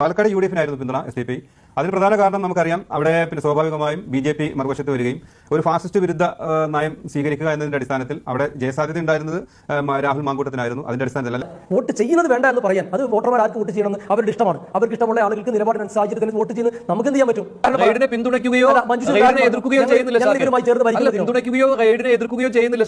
Palakkad U D എഫിനായിരുന്നു പിന്തുണ S D P അതിന് പ്രധാന കാരണം നമുക്കറിയാം അവിടെ പിന്നെ സ്വാഭാവികമായും ബി ജെ പി മറുവശത്ത് വരികയും ഒരു ഫാസിസ്റ്റ് വിരുദ്ധ നയം സ്വീകരിക്കുക എന്നതിന്റെ അടിസ്ഥാനത്തിൽ അവിടെ ജയസാധ്യത ഉണ്ടായിരുന്നത് രാഹുൽ മാങ്കൂട്ടത്തിനായിരുന്നു. അതിന്റെ അടിസ്ഥാനത്തിൽ അല്ല വോട്ട് ചെയ്യുന്നത് വേണ്ട എന്ന് പറയാൻ അത് വോട്ടർമാർ ആർക്ക് വോട്ട് ചെയ്യണം അവരുടെ ഇഷ്ടമാണ്. അവർക്ക് ഇഷ്ടമുള്ള ആളുകൾക്ക് നിലപാടിന് സാഹചര്യത്തിൽ വോട്ട് ചെയ്ത് നമുക്ക് എന്ത് ചെയ്യാൻ പറ്റും? പിന്തുണയ്ക്കുകയോ എതിർക്കുകയോ ചെയ്യുന്നില്ല? പിന്തുണയ്ക്കുകയോ എതിർക്കുകയോ ചെയ്യുന്നില്ല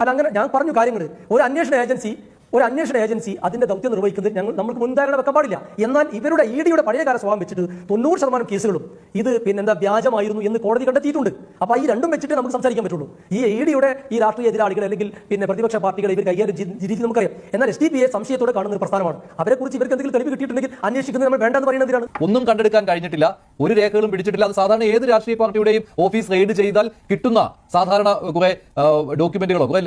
അല്ല അങ്ങനെ ഞാൻ പറഞ്ഞു കാര്യങ്ങൾ ഒരു അന്വേഷണ ഏജൻസി ഒരു അന്വേഷണ ഏജൻസി അതിന്റെ ദൗത്യം നിർവഹിക്കുന്നത് ഞങ്ങൾ നമുക്ക് മുൻധാരണ വെക്കാൻ പാടില്ല. എന്നാൽ ഇവരുടെ ഇ ഡിയുടെ പഴയകാല സ്വഭാവം വെച്ചിട്ട് തൊണ്ണൂറ് ശതമാനം കേസുകളും ഇത് പിന്നെന്താ വ്യാജമായിരുന്നു എന്ന് കോടതി കണ്ടെത്തിയിട്ടുണ്ട്. അപ്പൊ ഈ രണ്ടും വെച്ചിട്ട് നമുക്ക് സംസാരിക്കാൻ പറ്റുള്ളൂ. ഈ ഇ ഡിയുടെ ഈ രാഷ്ട്രീയ എതിരാളികൾ അല്ലെങ്കിൽ പിന്നെ പ്രതിപക്ഷ പാർട്ടികൾ ഇവർ കൈകാര്യം രീതി നമുക്കറിയാം. എന്നാൽ എസ് ഡി പി എ സംശയത്തോടെ കാണുന്ന പ്രസ്ഥാനമാണ്. അവരെ കുറിച്ച് ഇവർക്ക് എന്തെങ്കിലും തെളിവ് കിട്ടിയിട്ടുണ്ടെങ്കിൽ അന്വേഷിക്കുന്നത് നമ്മൾ വേണ്ടെന്ന് പറയുന്നതിനാണ് ഒന്നും കണ്ടെടുക്കാൻ കഴിഞ്ഞിട്ടില്ല. ഒരു രേഖകളും പിടിച്ചിട്ടില്ല. അത് സാധാരണ ഏത് രാഷ്ട്രീയ പാർട്ടിയുടെയും ഓഫീസ് റെയ്ഡ് ചെയ്താൽ കിട്ടുന്ന സാധാരണ കുറെ ഡോക്യുമെന്റുകളോ കുറെ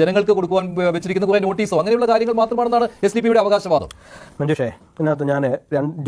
ജനങ്ങൾക്ക് കൊടുക്കുവാൻ വെച്ചിരിക്കുന്ന കുറെ നോട്ടീസോ അങ്ങനെയുള്ള കാര്യങ്ങൾ മാത്രമാണെന്നാണ് എസ് ഡി പിയുടെ അവകാശവാദം. മഞ്ജുഷേ ഇതിനകത്ത് ഞാൻ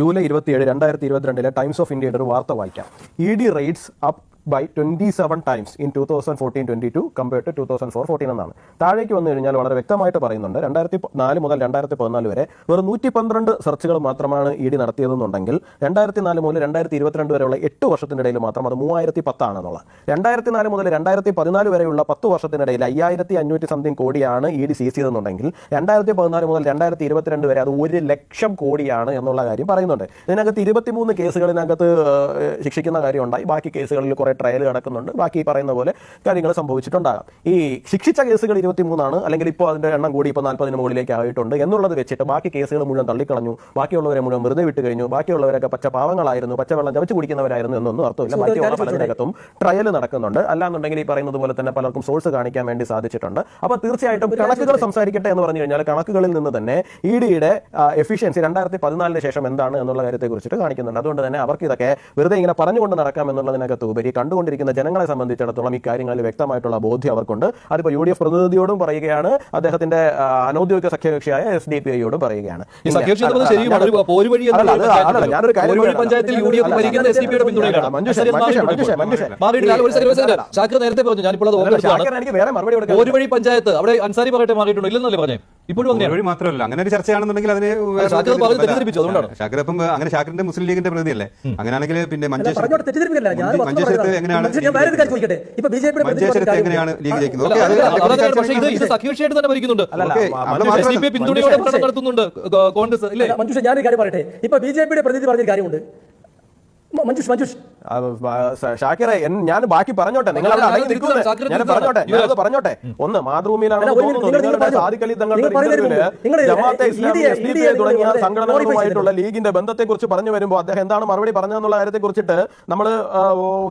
ജൂലൈ ഇരുപത്തിയേഴ് രണ്ടായിരത്തി ഇരുപത്തിരണ്ടിലെ ടൈംസ് ഓഫ് ഇന്ത്യയുടെ ഒരു വാർത്ത വായിക്കാം. E D raids up by twenty seven times in two thousand fourteen twenty two compared to two thousand four fourteen എന്നാണ്. താഴേക്ക് വന്നു കഴിഞ്ഞാൽ വളരെ വ്യക്തമായിട്ട് പറയുന്നുണ്ട്. രണ്ടായിരത്തി നാല് മുതൽ രണ്ടായിരത്തി പതിനാല് വരെ വെറും നൂറ്റി പന്ത്രണ്ട് സെർച്ചുകൾ മാത്രമാണ് ഇ ഡി നടത്തിയതെന്നുണ്ടെങ്കിൽ രണ്ടായിരത്തി നാല് മുതൽ രണ്ടായിരത്തി ഇരുപത്തിരണ്ട് വരെയുള്ള എട്ട് വർഷത്തിനിടയിൽ മാത്രം അത് മൂവായിരത്തി പത്താണെന്നുള്ള രണ്ടായിരത്തി നാല് മുതൽ രണ്ടായിരത്തി പതിനാല് വരെയുള്ള പത്ത് വർഷത്തിനിടയിൽ അയ്യായിരത്തി അഞ്ഞൂറ്റി സംതിങ് കോടിയാണ് ഇ ഡി സീസ് ചെയ്തെന്നുണ്ടെങ്കിൽ രണ്ടായിരത്തി പതിനാല് മുതൽ രണ്ടായിരത്തി ഇരുപത്തിരണ്ട് വരെ അത് ഒരു ലക്ഷം കോടിയാണ് എന്നുള്ള കാര്യം പറയുന്നുണ്ട്. ഇതിനകത്ത് ഇരുപത്തിമൂന്ന് കേസുകളിനകത്ത് ശിക്ഷിക്കുന്ന കാര്യം ഉണ്ടായി ബാക്കി കേസുകളിൽ കുറെ ട്രയൽ നടക്കുന്നുണ്ട്. ബാക്കി പറയുന്ന പോലെ കാര്യങ്ങൾ സംഭവിച്ചിട്ടുണ്ടാകാം. ഈ ശിക്ഷിച്ച കേസുകൾ ഇരുപത്തിമൂന്നാണ്. അല്ലെങ്കിൽ ഇപ്പോൾ അതിന്റെ എണ്ണം കൂടി ഇപ്പോൾ നാൽപ്പതിന് മുകളിലേക്ക് ആയിട്ടുണ്ട് എന്നുള്ളത് വെച്ചിട്ട് ബാക്കി കേസുകൾ മുഴുവൻ തള്ളിക്കളഞ്ഞു. ബാക്കിയുള്ളവരെ മുഴുവൻ വെറുതെ വിട്ട് കഴിഞ്ഞു. ബാക്കിയുള്ളവരൊക്കെ പച്ച പാവങ്ങളായിരുന്നു. പച്ചവെള്ളം ചവച്ച് കുടിക്കുന്നവരായിരുന്നു എന്നൊന്നും അർത്ഥമില്ല. ബാക്കിയുള്ള പലതിനകത്തും ട്രയൽ നടക്കുന്നുണ്ട്. അല്ലാന്നുണ്ടെങ്കിൽ ഈ പറയുന്നത് പോലെ തന്നെ പലർക്കും സോഴ്സ് കാണിക്കാൻ വേണ്ടി സാധിച്ചിട്ടുണ്ട്. അപ്പോൾ തീർച്ചയായിട്ടും കണക്കുകൾ സംസാരിക്കട്ടെ എന്ന് പറഞ്ഞു കഴിഞ്ഞാൽ കണക്കുകളിൽ നിന്ന് തന്നെ ഇ ഡിയുടെ എഫിഷ്യൻസി രണ്ടായിരത്തി പതിനാലിന് ശേഷം എന്താണ് എന്നുള്ള കാര്യത്തെ കുറിച്ചിട്ട് കാണിക്കുന്നുണ്ട്. അതുകൊണ്ട് തന്നെ അവർക്ക് ഇതൊക്കെ വെറുതെ ഇങ്ങനെ പറഞ്ഞുകൊണ്ട് നടക്കാം എന്നുള്ളതിനകത്ത് ഉപരി കണ്ടുകൊണ്ടിരിക്കുന്ന ജനങ്ങളെ സംബന്ധിച്ചിടത്തോളം ഈ കാര്യങ്ങളിൽ വ്യക്തമായിട്ടുള്ള ബോധ്യം അവർക്കുണ്ട്. അതിപ്പോൾ യു ഡി എഫ് പ്രതിനിധിയോടും പറയുകയാണ്. അദ്ദേഹത്തിന്റെ അനൌദ്യോഗിക സഖ്യകക്ഷിയായ എസ് ഡി പി ഐയോടും പറയുകയാണ്. ഒരു പഞ്ചായത്ത്. അവിടെ അൻസാരി പറയട്ടെ മാറിയിട്ടുണ്ടോ. ഇല്ലെന്നല്ലേ പറഞ്ഞേ? ഇപ്പോഴും അങ്ങനെയാണ് വഴി മാത്രമല്ല. അങ്ങനെ ഒരു ചർച്ചയാണെന്നുണ്ടെങ്കിൽ അതിന് ഷാക്കിർ അങ്ങനെ ഷാക്കിറിന്റെ മുസ്ലിം ലീഗിന്റെ പ്രതിയല്ലേ അങ്ങനെയാണെങ്കിൽ പിന്നെ മഞ്ചേശ്വരത്ത് ഞാൻ എങ്ങനെയാണ് ഞാൻ വേറെ ഒരു കാര്യം ചോദിക്കട്ടെ? ഇപ്പൊ ബി ജെ പിയുടെ എങ്ങനെയാണ് സഖ്യകക്ഷിയായിട്ട് തന്നെ ഭരിക്കുന്നുണ്ട്. പിന്തുണയോടെ നടത്തുന്നുണ്ട് കോൺഗ്രസ് മഞ്ജുഷ ഞാനൊരു കാര്യം പറയട്ടെ. ഇപ്പൊ ബി ജെ പിയുടെ പ്രതിനിധി പറഞ്ഞൊരു കാര്യമുണ്ട് മഞ്ജുഷ് മഞ്ജുഷ് ഷാക്കിറെ ഞാൻ ബാക്കി പറഞ്ഞോട്ടെ. നിങ്ങൾ അവിടെ അടങ്ങി നിൽക്കുന്നത് ഞാൻ. പറഞ്ഞോട്ടെ ഞാൻ പറഞ്ഞോട്ടെ. ഒന്ന് മാതൃഭൂമിയിലാണ് അല്ല, ഒരു മിനിറ്റ്, തോന്നുന്നു നിങ്ങൾ നിങ്ങളുടെ പറഞ്ഞു. സാദിഖ് തങ്ങളുടെ ഇന്റർവ്യൂവിൽ ജമാഅത്തെ ഇസ്ലാമി എസ് ഡി തുടങ്ങിയ സംഘടനകളുമായിട്ടുള്ള ലീഗിന്റെ ബന്ധത്തെ കുറിച്ച് പറഞ്ഞു വരുമ്പോൾ അദ്ദേഹം എന്താണ് മറുപടി പറഞ്ഞതെന്നുള്ള കാര്യത്തെ കുറിച്ചിട്ട് നമ്മൾ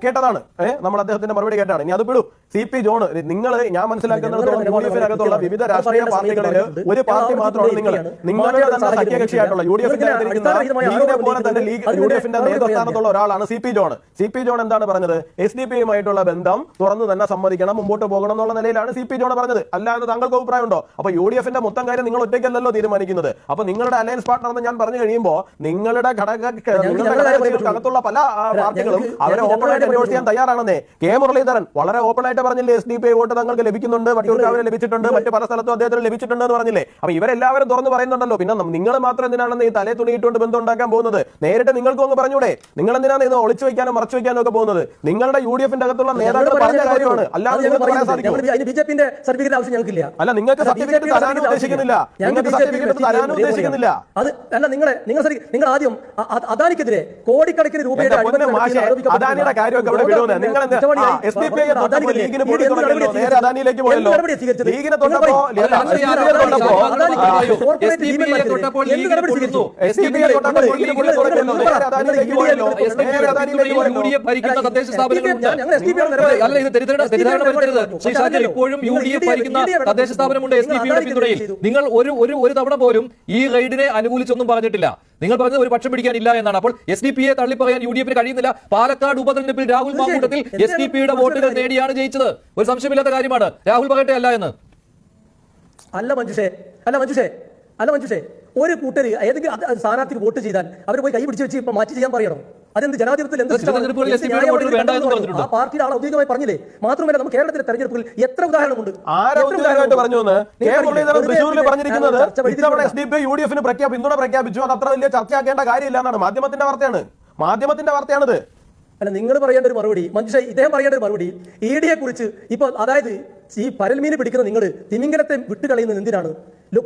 കേട്ടതാണ്. ഏഹ് നമ്മൾ അദ്ദേഹത്തിന്റെ മറുപടി കേട്ടാണ് ഇനി അത് വിടൂ സി പി ജോൺ നിങ്ങൾ ഞാൻ മനസ്സിലാക്കുന്നിടത്തോളം യു ഡി എഫിനകത്തുള്ള വിവിധ രാഷ്ട്രീയ പാർട്ടികളിൽ ഒരു പാർട്ടി മാത്രമാണ് നിങ്ങൾ നിങ്ങളുടെ തന്നെ സഖ്യകക്ഷിയായിട്ടുള്ള യു ഡി എഫിന്റെ പോലെ തന്നെ ലീഗ് യു ഡി എഫിന്റെ നേതൃസ്ഥാനത്തുള്ള ഒരാളാണ് C P John C P John എന്താണ് പറഞ്ഞത്? എസ് ഡി പി യുമായിട്ടുള്ള ബന്ധം തുറന്നു തന്നെ സമ്മതിക്കണം മുമ്പോട്ട് പോകണം എന്നുള്ള നിലയിലാണ് സി പി ജോൺ പറഞ്ഞത്. അല്ലാതെ താങ്കൾക്ക് അഭിപ്രായമുണ്ടോ? അപ്പൊ യു ഡി എഫിന്റെ മൊത്തം കാര്യം നിങ്ങൾ ഒറ്റയ്ക്കല്ലല്ലോ തീരുമാനിക്കുന്നത്. അപ്പൊ നിങ്ങളുടെ അലയൻസ് പാർട്ണർ എന്ന് ഞാൻ പറഞ്ഞു കഴിയുമ്പോൾ നിങ്ങളുടെ ഘടകത്തുള്ള പല പാർട്ടികളും അവരെ ഓപ്പൺ ആയിട്ട് പ്രവർത്തിക്കാൻ തയ്യാറാണെന്നേ. കെ മുരളീധരൻ വളരെ ഓപ്പൺ ആയിട്ട് പറഞ്ഞില്ലേ എസ് ഡി പി വോട്ട് തങ്ങൾക്ക് ലഭിക്കുന്നുണ്ട് വട്ടിയൂർക്കാവിന് ലഭിച്ചിട്ടുണ്ട് മറ്റ് പല സ്ഥലത്തും അദ്ദേഹത്തിന് ലഭിച്ചിട്ടുണ്ട് എന്ന് പറഞ്ഞില്ലേ? അപ്പൊ ഇവരെല്ലാവരും തുറന്ന് പറയുന്നുണ്ടല്ലോ. പിന്നെ നിങ്ങൾ മാത്രം എന്തിനാണെന്ന് ഈ തലേ തുണിയിട്ടുകൊണ്ട് ബന്ധം ഉണ്ടാക്കാൻ പോകുന്നത്? നേരിട്ട് നിങ്ങൾക്കും അങ്ങ് പറഞ്ഞൂടെ നിങ്ങൾ എന്തിനാണ് ഇത് ഒളിച്ചു വെക്കാനും മറച്ചു വെക്കാനൊക്കെ പോകുന്നത്. നിങ്ങളുടെ യു ഡി എഫിന്റെ അകത്തുള്ള നേതാക്കൾ പറഞ്ഞ കാര്യമാണ്. അല്ലാതെ നിങ്ങൾക്ക് പറയാൻ സാധിക്കും ബിജെപിന്റെ സർട്ടിഫിക്കറ്റ് ആവശ്യം ഞങ്ങൾക്കില്ല. അല്ല നിങ്ങൾക്ക് സർട്ടിഫിക്കറ്റ് certificate ഉദ്ദേശിക്കുന്നില്ല. നിങ്ങൾക്ക് സർട്ടിഫിക്കറ്റ് ഉദ്ദേശിക്കുന്നില്ല. അത് അല്ല നിങ്ങളെ നിങ്ങൾ ശ്രദ്ധി- നിങ്ങൾ ആദ്യം അദാനിക്കെതിരെ കോടിക്കണക്കിന് രൂപയുടെ അദാനിയുടെ കാര്യമൊക്കെ അവിടെ. നിങ്ങൾ ലീഗിന് നേരെ അദാനിയിലേക്ക് പോയല്ലോ. ലീഗിനെ തൊട്ടപ്പോ തൊട്ടപ്പോൾ. ലീഗിനെ തൊട്ടപ്പോൾ തൊട്ടപ്പോൾ ലീഗിനെ തൊട്ടപ്പോൾ നിങ്ങൾ-. നിങ്ങൾ- നിങ്ങൾ- നേരെ അദാനിയിലേക്ക് പോയല്ലോ. നേരെ അദാനിയിലേക്ക് യു. ഡി എഫ് ഭരിക്കുന്ന തദ്ദേശ സ്ഥാപനങ്ങളുണ്ട് അല്ല ഇത് തെറ്റിദ്ധാരണ തെറ്റിദ്ധാരണ വരുത്തരുത് ശ്രീ ഷാക്കിർ ഇപ്പോഴും യു ഡി എഫ് ഭരിക്കുന്ന തദ്ദേശ സ്ഥാപനമുണ്ട് എസ് ഡി പിയുടെ പിന്തുണയിൽ. നിങ്ങൾ ഒരു ഒരു ഒരു തവണ പോലും ഈ റെയ്ഡിനെ അനുകൂലിച്ചൊന്നും പറഞ്ഞിട്ടില്ല. നിങ്ങൾ പറഞ്ഞത് ഒരു പക്ഷം പിടിക്കാനില്ല എന്നാണ്. അപ്പോൾ എസ് ഡി പിയെ തള്ളി പറയാൻ യു ഡി എഫിന് കഴിയുന്നില്ല. പാലക്കാട് ഉപതെരഞ്ഞെടുപ്പിൽ രാഹുൽ മാങ്കൂട്ടത്തിൽ എസ് ഡി പിയുടെ വോട്ടുകൾ നേടിയാണ് ജയിച്ചത്. ഒരു സംശയമില്ലാത്ത കാര്യമാണ്. രാഹുൽ പറയട്ടെ അല്ല എന്ന്. അല്ല മഞ്ജുഷേ. അല്ല മഞ്ജുഷേ. അല്ല മഞ്ജുഷേ. ഒരു കൂട്ടർ ഏതെങ്കിലും സ്ഥാനാർത്ഥിക്ക് വോട്ട് ചെയ്താൽ അവർ പോയി കൈ പിടിച്ച് വെച്ച് ഇപ്പൊ മാറ്റി ചെയ്യാൻ പറയണം? അതെന്ത് ജനാധിപത്യത്തിൽ എന്ത് ആ പാർട്ടിയുടെ ആൾ ഔദ്യോഗികമായി പറഞ്ഞില്ലേ? മാത്രമല്ല നമുക്ക് കേരളത്തിലെ തെരഞ്ഞെടുപ്പിൽ എത്ര ഉദാഹരണമുണ്ട് യു ഡി എഫിന് പിന്തുണ പ്രഖ്യാപിച്ചു. അത് അത്ര വലിയ ചർച്ചയാക്കേണ്ട കാര്യമില്ല എന്നാണ് മാധ്യമത്തിന്റെ വാർത്തയാണ് മാധ്യമത്തിന്റെ വാർത്തയാണിത്. അല്ല നിങ്ങൾ പറയേണ്ട ഒരു മറുപടി മനുഷ്യ ഇദ്ദേഹം പറയേണ്ട ഒരു മറുപടി ഇ ഡിയെ കുറിച്ച് ഇപ്പൊ അതായത് ഈ പരൽമീനെ പിടിക്കുന്ന നിങ്ങൾ തിമിംഗലത്തെ വിട്ടുകളയുന്നത് എന്തിനാണ്?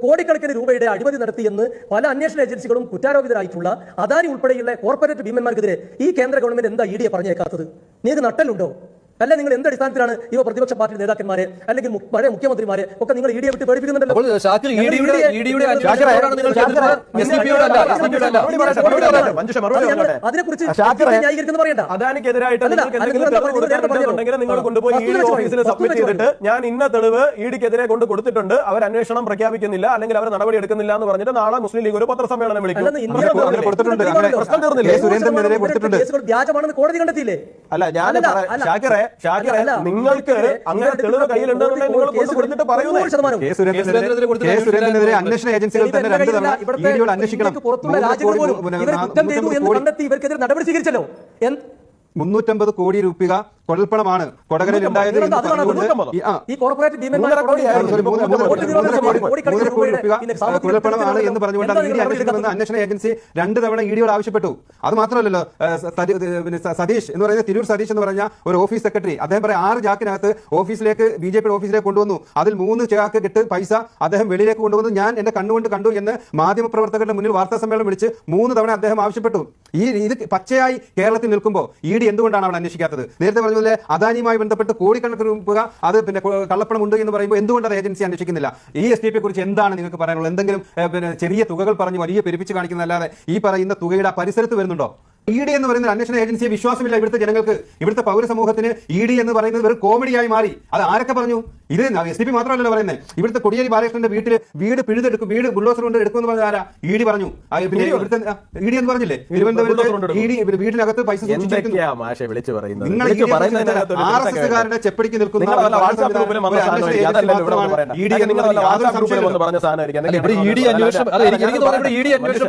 കോടിക്കണക്കിന് രൂപയുടെ അഴിമതി നടത്തിയെന്ന് പല അന്വേഷണ ഏജൻസികളും കുറ്റാരോപിതരായിട്ടുള്ള അദാനി ഉൾപ്പെടെയുള്ള കോർപ്പറേറ്റ് ഭീമന്മാർക്കെതിരെ ഈ കേന്ദ്ര ഗവൺമെന്റ് എന്താ ഇ ഡിയെ പറഞ്ഞേക്കാത്തത്? നിങ്ങൾക്ക് നട്ടലുണ്ടോ? അല്ല നിങ്ങൾ എന്ത് അടിസ്ഥാനത്തിലാണ് ഇവ പ്രതിപക്ഷ പാർട്ടി നേതാക്കന്മാരെ അല്ലെങ്കിൽ പഴയ മുഖ്യമന്ത്രിമാരെ ഒക്കെ നിങ്ങൾ ഇ വിട്ട് പേടിപ്പിക്കുന്നുണ്ടല്ലോ. അതിനെക്കുറിച്ച് ന്യായീകരിക്കുന്നു പറയണ്ട അദാനിക്കെതിരായിട്ട് നിങ്ങൾ കൊണ്ടുപോയി ഓഫീസിൽ സബ്മിറ്റ് ചെയ്തിട്ട് ഞാൻ ഇന്ന തെളിവ് ഇ ഡിക്കെതിരെ കൊണ്ട് കൊടുത്തിട്ടുണ്ട് അവർ അന്വേഷണം പ്രഖ്യാപിക്കുന്നില്ല അല്ലെങ്കിൽ അവർ നടപടി എടുക്കുന്നില്ല എന്ന് പറഞ്ഞിട്ട് നാളെ മുസ്ലിം ലീഗ് ഒരു പത്രസമ്മേളനം വിളിക്കും. പ്രശ്നം തീർന്നില്ലേ? വ്യാജമാണെന്ന് കോടതി കണ്ടെത്തിയില്ലേ അല്ല ഞാൻ ഷാക്കിറെ അല്ല, നിങ്ങൾക്ക് അങ്ങനെ തെളിവ് കയ്യിലുണ്ടെന്നുണ്ടെങ്കിൽ നിങ്ങൾ കൊടുത്തിട്ട് അന്വേഷണം ഏജൻസികൾ തന്നെ രണ്ട് തവണ അന്വേഷിക്കണം. പുറത്തുള്ള രാജ്യങ്ങൾ പോലും പിന്നെ കുറ്റം ചെയ്തു എന്ന് കണ്ടെത്തി ഇവർക്കെതിരെ നടപടി സ്വീകരിച്ചല്ലോ. മുന്നൂറ്റമ്പത് കോടി രൂപ കുഴൽപ്പണമാണ് കൊടകരയിൽ ഉണ്ടായത് കുഴൽപ്പണമാണ് എന്ന് പറഞ്ഞുകൊണ്ടാണ് ഇ ഡി അന്വേഷിക്കണമെന്ന് അന്വേഷണ ഏജൻസി രണ്ട് തവണ ഇ ഡിയോട് ആവശ്യപ്പെട്ടു. അത് മാത്രമല്ലല്ലോ സതീഷ് എന്ന് പറയുന്ന തിരൂർ സതീഷ് എന്ന് പറഞ്ഞ ഒരു ഓഫീസ് സെക്രട്ടറി. അദ്ദേഹം പറയാം ആറ് ചാക്കിനകത്ത് ഓഫീസിലേക്ക് ബി ജെ പിയുടെ ഓഫീസിലേക്ക് കൊണ്ടുവന്നു. അതിൽ മൂന്ന് ചാക്ക് കിട്ട് പൈസ അദ്ദേഹം വെളിയിലേക്ക് കൊണ്ടുവന്നു. ഞാൻ എന്റെ കണ്ണുകൊണ്ട് കണ്ടു എന്ന് മാധ്യമപ്രവർത്തകരുടെ മുന്നിൽ വാർത്താ സമ്മേളനം വിളിച്ച് മൂന്ന് തവണ അദ്ദേഹം ആവശ്യപ്പെട്ടു. ഈ ഇത് പച്ചയായി കേരളത്തിൽ നിൽക്കുമ്പോൾ ഇ ഡി എന്തുകൊണ്ടാണ് അവൾ അന്വേഷിക്കാത്തത്? നേരത്തെ പറഞ്ഞ പോലെ അദാനിയുമായി ബന്ധപ്പെട്ട് കോടിക്കണക്കിന് രൂപ അത് പിന്നെ കള്ളപ്പണം ഉണ്ട് എന്ന് പറയുമ്പോൾ എന്തുകൊണ്ട് അത് ഏജൻസി അന്വേഷിക്കുന്നില്ല? ഈ എസ് കുറിച്ച് എന്താണ് നിങ്ങൾക്ക് പറയാനുള്ളത്? എന്തെങ്കിലും പിന്നെ ചെറിയ തുകകൾ പറഞ്ഞ് വലിയ പെരുപ്പിച്ച് കാണിക്കുന്നതല്ലാതെ ഈ പറയുന്ന തുകയുടെ പരിസരത്ത് വരുന്നുണ്ടോ? ഇ ഡി എന്ന് പറയുന്ന അന്വേഷണ ഏജൻസിയെ വിശ്വാസമില്ല ഇവിടുത്തെ ജനങ്ങൾക്ക് ഇവിടുത്തെ പൗരസമൂഹത്തിന് ഇ ഡി എന്ന് പറയുന്നത് ഒരു കോമഡിയായി മാറി അത് ആരൊക്കെ പറഞ്ഞു ഇത് എസ് ഡി പി മാത്രമല്ലല്ലോ പറയുന്നത് ഇവിടുത്തെ കൊടിയേരി ബാലകൃഷ്ണന്റെ വീട്ടിൽ വീട് പിഴുതെടുക്കും വീട് ബുള്ളോസർ കൊണ്ട് എടുക്കുമെന്ന് പറഞ്ഞ ആരാ ഇ ഡി പറഞ്ഞു ഇവിടുത്തെ ഇ ഡി എന്ന് പറഞ്ഞില്ലേ തിരുവനന്തപുരത്ത് ഇ ഡി വീട്ടിനകത്ത് പൈസ സൂക്ഷിച്ചിരിക്കുന്നു മാഷെ വിളിച്ചു പറയുന്നത് നിങ്ങൾ ആർ എസ് എസ്സുകാരുടെ ചെപ്പടിക്ക് നിൽക്കുന്ന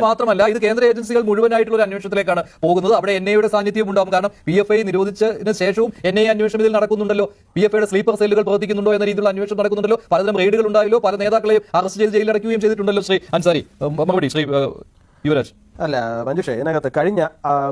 മാത്രമല്ല ഇത് കേന്ദ്ര ഏജൻസികൾ മുഴുവനായിട്ടുള്ള ഒരു അന്വേഷണത്തിലേക്കാണ് പോകുന്നത്. അവിടെ എൻ ഐയുടെ സാന്നിധ്യം ഉണ്ടാവും കാരണം പി എഫ് ഐ നിരോധിച്ചതിന് ശേഷവും എൻ ഐ അന്വേഷണം ഇതിൽ നടക്കുന്നുണ്ടല്ലോ പി എഫ് ഐയുടെ സ്ലീപ്പർ സെല്ലുകൾ പ്രവർത്തിക്കുന്നുണ്ടോ എന്ന രീതിയിലുള്ള അന്വേഷണം നടക്കുന്നുണ്ടല്ലോ. പലതരം റെയ്ഡുകൾ ഉണ്ടായല്ലോ. പല നേതാക്കളെയും അറസ്റ്റ് ചെയ്ത് ജയിലിലടക്കുകയും ചെയ്തിട്ടുണ്ടല്ലോ ശ്രീ അൻസാരി. മറുപടി ശ്രീ യുവരാജ്. അല്ല മഞ്ജുഷേ ഇതിനകത്ത് കഴിഞ്ഞ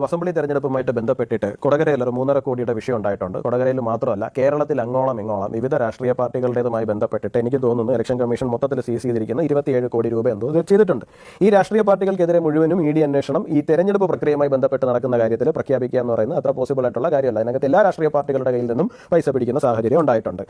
അസംബ്ലി തെരഞ്ഞെടുപ്പുമായിട്ട് ബന്ധപ്പെട്ടിട്ട് കൊടകരയിൽ ഒരു മൂന്നര കോടിയുടെ വിഷയം ഉണ്ടായിട്ടുണ്ട്. കൊടകരയിൽ മാത്രമല്ല കേരളത്തിൽ അങ്ങോളം ഇങ്ങോളം വിവിധ രാഷ്ട്രീയ പാർട്ടികളുടേതുമായി ബന്ധപ്പെട്ടിട്ട് എനിക്ക് തോന്നുന്നു ഇലക്ഷൻ കമ്മീഷൻ മൊത്തത്തിൽ സീസ് ചെയ്തിരിക്കുന്ന ഇരുപത്തിയേഴ് കോടി രൂപ എന്തോ ചെയ്തിട്ടുണ്ട്. ഈ രാഷ്ട്രീയ പാർട്ടികൾക്കെതിരെ മുഴുവനും ഇ ഡി അന്വേഷണം ഈ തെരഞ്ഞെടുപ്പ് പ്രക്രിയയുമായി ബന്ധപ്പെട്ട് നടക്കുന്ന കാര്യത്തിൽ പ്രഖ്യാപിക്കുക എന്ന് പറയുന്നത് അത്ര പോസിബിൾ ആയിട്ടുള്ള കാര്യമല്ല. അതിനകത്ത് എല്ലാ രാഷ്ട്രീയ പാർട്ടികളുടെ കയ്യിൽ നിന്നും പൈസ പിടിക്കുന്ന സാഹചര്യം ഉണ്ടായിട്ടുണ്ട്.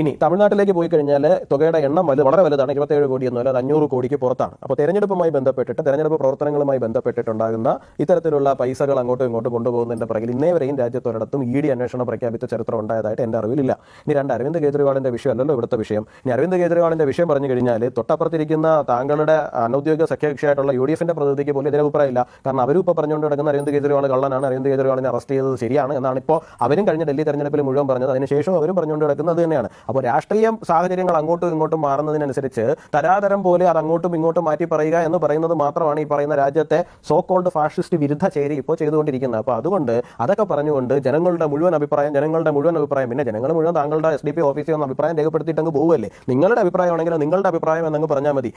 ഇനി തമിഴ്നാട്ടിലേക്ക് പോയി കഴിഞ്ഞാൽ തുകയുടെ എണ്ണം വളരെ വലുതാണ്. ഇരുപത്തിയേഴ് കോടി എന്നല്ല അത് അഞ്ഞൂറ് കോടിക്ക് പുറത്താണ്. അപ്പോൾ തെരഞ്ഞെടുപ്പുമായി ബന്ധപ്പെട്ടിട്ട് തെരഞ്ഞെടുപ്പ് പ്രവർത്തനങ്ങളുമായി ബന്ധപ്പെട്ടിട്ടുണ്ടാകുന്ന ഇത്തരത്തിലുള്ള പൈസകൾ അങ്ങോട്ടും ഇങ്ങോട്ടും കൊണ്ടുപോകുന്നതിന്റെ പിറകിൽ ഇന്നേ വരെയും രാജ്യത്തൊരിടത്തും ഇ ഡി അന്വേഷണം പ്രഖ്യാപിച്ച ചരിത്രം ഉണ്ടായതായിട്ട് എന്റെ അറിവിലില്ല. ഇനി രണ്ട് അരവിന്ദ് വിഷയം വിഷയമല്ലല്ലോ ഇവിടുത്തെ വിഷയം. ഇനി അരവിന്ദ് കേജ്രിവാളിന്റെ വിഷയം പറഞ്ഞു കഴിഞ്ഞാൽ തൊട്ടപ്പുറത്തിരിക്കുന്ന താങ്കളുടെ അനൌദ്യോഗിക സഖ്യകക്ഷിയായിട്ടുള്ള യു ഡി എഫിന്റെ പ്രതിനിധിക്ക് പോലും ഇതിന് അഭിപ്രായമില്ല. കാരണം അവരും ഇപ്പോൾ പറഞ്ഞുകൊണ്ട് കിടക്കുന്ന അരവിന്ദ് കേജ്രിവാൾ കള്ളനാണ്. അരവിന്ദ് കേജ്രിവാളിനെ അറസ്റ്റ് ചെയ്തത് ശരിയാണ് എന്നാണ് ഇപ്പോൾ അവരും കഴിഞ്ഞ ഡൽഹി തെരഞ്ഞെടുപ്പിൽ മുഴുവൻ പറഞ്ഞത്. അതിനുശേഷം അവരും പറഞ്ഞുകൊണ്ട് കിടക്കുന്നത് തന്നെയാണ്. അപ്പോൾ രാഷ്ട്രീയ സാഹചര്യങ്ങൾ അങ്ങോട്ടും ഇങ്ങോട്ടും മാറുന്നതിനനുസരിച്ച് തരാതരം പോലെ അത് അങ്ങോട്ടും ഇങ്ങോട്ടും മാറ്റി പറയുക എന്ന് പറയുന്നത് മാത്രമാണ് ഈ പറയുന്ന രാജ്യത്തെ സോ കോൾഡ് ഫാഷിസ്റ്റ് വിരുദ്ധ ചേരി ഇപ്പോൾ ചെയ്തുകൊണ്ടിരിക്കുന്നത്. അപ്പോൾ അതുകൊണ്ട് അതൊക്കെ പറഞ്ഞുകൊണ്ട് ജനങ്ങളുടെ മുഴുവൻ അഭിപ്രായം ജനങ്ങളുടെ മുഴുവൻ അഭിപ്രായം പിന്നെ ജനങ്ങൾ മുഴുവൻ താങ്കളുടെ എസ് ഡി പി ഓഫീസിൽ ഒന്ന് അഭിപ്രായം രേഖപ്പെടുത്തിയിട്ട് അങ്ങ് പോവുമല്ലേ നിങ്ങളുടെ അഭിപ്രായമാണെങ്കിൽ നിങ്ങളുടെ അഭിപ്രായം എന്നങ്ങ് പറഞ്ഞാൽ മതി.